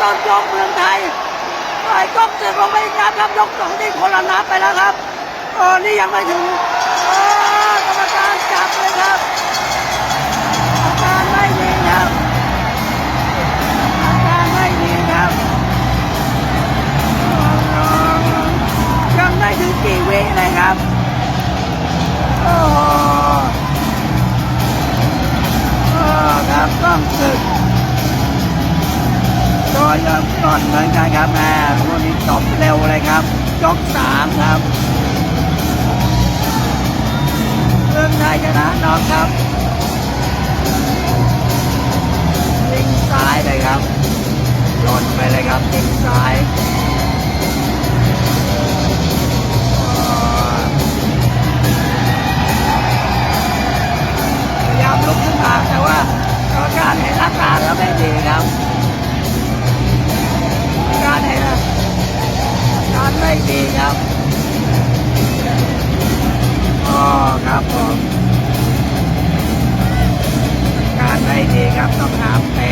ตอนยกเมืองไทยไอ้กล้องเสือกลงไปอีกนัดครับยกสองที่คนละนับไปแล้วครับโอ้นี่ยังไม่ถึงกรรมการจับเลยครับอาการไม่ดีครับอาการไม่ดีครับยังไม่ถึงกี่วิเลยครับโอ้โหโอ้ครับต้ อยก่อนก่อนเหมืนกัครับแม่พวกนี้จบเร็วเลยครับยกสามครับเรื่องไทยชนะน็องครับยิงซ้ายเลยครับโดนไปเลยครับยิงซ้าย ดีครับอ๋อครับผมการได้ดีครับต้องถามแต่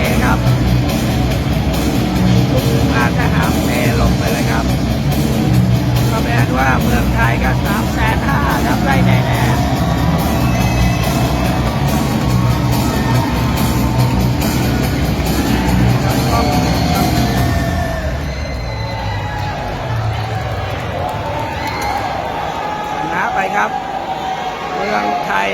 ครับ เมืองไทย